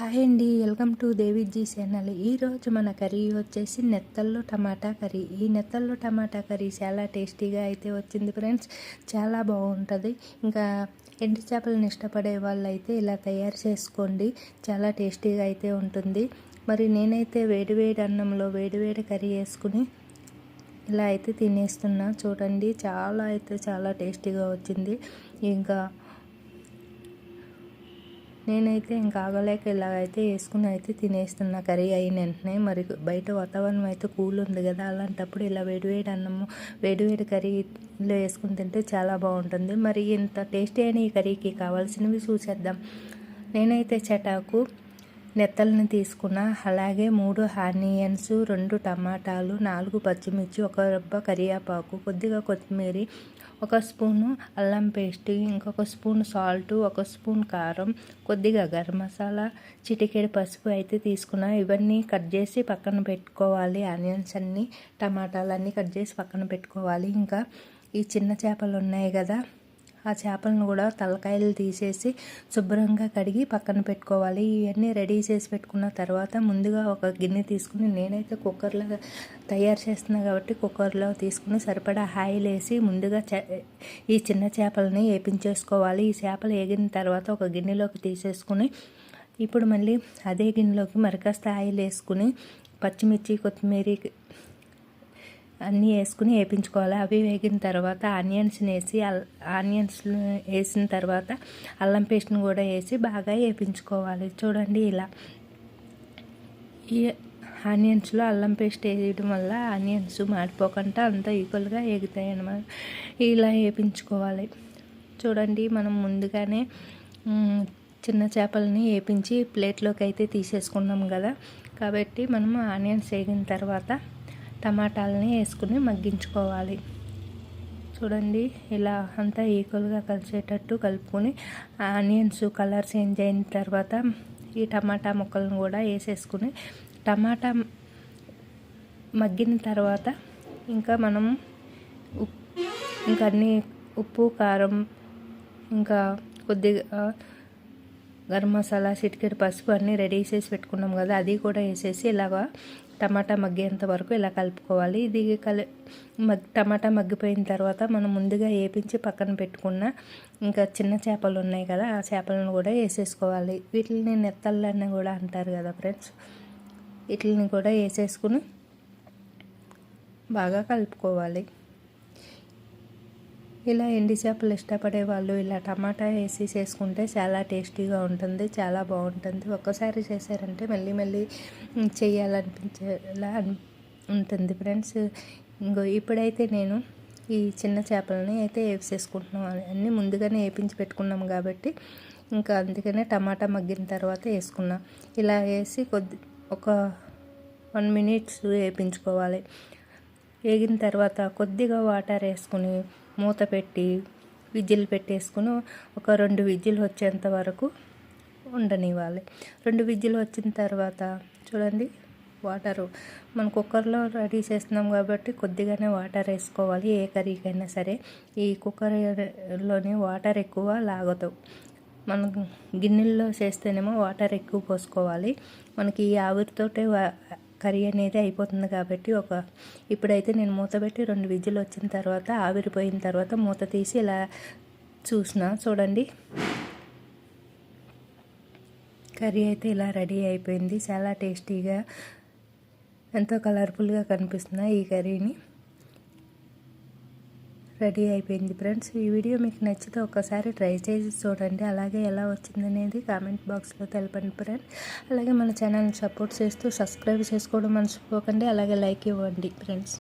Hi అండి welcome to Deviji channel. ఈరోజు మన కర్రీ వచ్చేసి నెత్తల్లో టమాటా కర్రీ. ఈ నెత్తల్లో టమాటా కర్రీ చాలా టేస్టీగా అయితే వచ్చింది ఫ్రెండ్స్. చాలా బాగుంటుంది. ఇంకా ఎండు చేపలను ఇష్టపడే వాళ్ళైతే ఇలా తయారు చేసుకోండి. చాలా టేస్టీగా అయితే ఉంటుంది. మరి నేనైతే వేడివేడి అన్నంలో వేడివేడి కర్రీ వేసుకుని ఇలా అయితే తినేస్తున్నా. చూడండి చాలా అయితే చాలా టేస్టీగా వచ్చింది. ఇంకా నేనైతే ఇంకా ఆగలేక ఇలాగైతే వేసుకుని అయితే తినేస్తున్నా కర్రీ అయిన వెంటనే. మరి బయట వాతావరణం అయితే కూల్ ఉంది కదా అలాంటప్పుడు ఇలా వేడివేడి అన్నము వేడివేడి కర్రీలో వేసుకుని తింటే చాలా బాగుంటుంది. మరి ఇంత టేస్టీ అయిన ఈ కర్రీకి కావాల్సినవి చూసేద్దాం. నేనైతే చటాకు నెత్తల్ని తీసుకున్న అలాగే మూడు ఆనియన్స్ రెండు టమాటాలు నాలుగు పచ్చిమిర్చి ఒక రబ్బ కరివేపాకు కొద్దిగా కొత్తిమీర ఒక స్పూను అల్లం పేస్ట్ ఇంకొక స్పూన్ సాల్ట్ ఒక స్పూన్ కారం కొద్దిగా గరం మసాలా చిటికెడు పసుపు అయితే తీసుకున్న. ఇవన్నీ కట్ చేసి పక్కన పెట్టుకోవాలి. ఆనియన్స్ అన్నీ టమాటాలు అన్నీ కట్ చేసి పక్కన పెట్టుకోవాలి. ఇంకా ఈ చిన్న చేపలు ఉన్నాయి కదా ఆ చేపలను కూడా తలకాయలు తీసేసి శుభ్రంగా కడిగి పక్కన పెట్టుకోవాలి. ఇవన్నీ రెడీ చేసి పెట్టుకున్న తర్వాత ముందుగా ఒక గిన్నె తీసుకుని నేనైతే కుక్కర్లో తయారు చేస్తున్నా కాబట్టి కుక్కర్లో తీసుకుని సరిపడా ఆయిల్ వేసి ముందుగా ఈ చిన్న చేపలని వేపించేసుకోవాలి. ఈ చేపలు వేగిన తర్వాత ఒక గిన్నెలోకి తీసేసుకుని ఇప్పుడు మళ్ళీ అదే గిన్నెలోకి మరికాస్త ఆయిల్ వేసుకుని పచ్చిమిర్చి కొత్తిమీర అన్నీ వేసుకుని వేపించుకోవాలి. అవి వేగిన తర్వాత ఆనియన్స్ని వేసి ఆనియన్స్ వేసిన తర్వాత అల్లం పేస్ట్ని కూడా వేసి బాగా వేపించుకోవాలి. చూడండి ఇలా. ఈ ఆనియన్స్లో అల్లం పేస్ట్ వేయడం వల్ల ఆనియన్స్ మాడిపోకుండా అంత ఈక్వల్గా ఎగుతాయి అన్నమాట. ఇలా వేపించుకోవాలి. చూడండి మనం ముందుగానే చిన్న చేపలని వేపించి ప్లేట్లోకి అయితే తీసేసుకున్నాం కదా. కాబట్టి మనం ఆనియన్స్ వేగిన తర్వాత టమాటాలని వేసుకుని మగ్గించుకోవాలి. చూడండి ఇలా అంతా ఈక్వల్గా కలిసేటట్టు కలుపుకొని ఆనియన్స్ కలర్ చేంజ్ అయిన తర్వాత ఈ టమాటా ముక్కలను కూడా వేసేసుకుని టమాటా మగ్గిన తర్వాత ఇంకా మనం ఉప్ ఇంకా అన్నీ ఉప్పు కారం ఇంకా కొద్దిగా గరం మసాలా చిటికెడు పసుపు అన్నీ రెడీ చేసి పెట్టుకున్నాం కదా అది కూడా వేసేసి ఇలాగా టమాటా మగ్గేంత వరకు ఇలా కలుపుకోవాలి. ఇది కలి మగ్ టమాటా మగ్గిపోయిన తర్వాత మనం ముందుగా వేపించి పక్కన పెట్టుకున్న ఇంకా చిన్న చేపలు ఉన్నాయి కదా ఆ చేపలను కూడా వేసేసుకోవాలి. వీటిని నెత్తళ్ళని కూడా అంటారు కదా ఫ్రెండ్స్. వీటిని కూడా వేసేసుకుని బాగా కలుపుకోవాలి. ఇలా ఎండి చేపలు ఇష్టపడే వాళ్ళు ఇలా టమాటా వేసి చేసుకుంటే చాలా టేస్టీగా ఉంటుంది చాలా బాగుంటుంది. ఒక్కసారి చేశారంటే మళ్ళీ మళ్ళీ చేయాలనిపించేలా ఉంటుంది ఫ్రెండ్స్. ఇంకో ఇప్పుడైతే నేను ఈ చిన్న చేపలని అయితే వేసేసుకుంటున్నాం. అన్నీ ముందుగానే వేపించి పెట్టుకున్నాం కాబట్టి ఇంకా అందుకనే టమాటా మగ్గిన తర్వాత వేసుకున్నాం. ఇలా వేసి కొద్ది ఒక వన్ మినిట్స్ వేపించుకోవాలి. వేగిన తర్వాత కొద్దిగా వాటర్ వేసుకుని మూత పెట్టి విజిల్ పెట్టేసుకుని ఒక రెండు విజిల్ వచ్చేంత వరకు ఉండనివ్వాలి. రెండు విజిల్ వచ్చిన తర్వాత చూడండి వాటరు మన కుక్కర్లో రెడీ చేస్తున్నాం కాబట్టి కొద్దిగానే వాటర్ వేసుకోవాలి ఏ కర్రీకైనా సరే. ఈ కుక్కర్లోనే వాటర్ ఎక్కువ లాగదు. మనం గిన్నెల్లో చేస్తేనేమో వాటర్ ఎక్కువ పోసుకోవాలి. మనకి ఈ ఆవిరితోటే కర్రీ అనేది అయిపోతుంది కాబట్టి ఒక ఇప్పుడైతే నేను మూత పెట్టి రెండు విజిల్ వచ్చిన తర్వాత ఆవిరిపోయిన తర్వాత మూత తీసి ఇలా చూసిన. చూడండి. కర్రీ అయితే ఇలా రెడీ అయిపోయింది. చాలా టేస్టీగా ఎంతో కలర్ఫుల్గా కనిపిస్తున్నాయి ఈ కర్రీని. రెడీ అయిపోయింది ఫ్రెండ్స్. ఈ వీడియో మీకు నచ్చితే ఒక్కసారి ట్రై చేసి చూడండి. అలాగే ఎలా వచ్చిందనేది కామెంట్ బాక్స్లో తెలపండి ఫ్రెండ్ అలాగే మన ఛానల్ని సపోర్ట్ చేస్తూ సబ్స్క్రైబ్ చేసుకోవడం మర్చిపోకండి. అలాగే లైక్ ఇవ్వండి ఫ్రెండ్స్.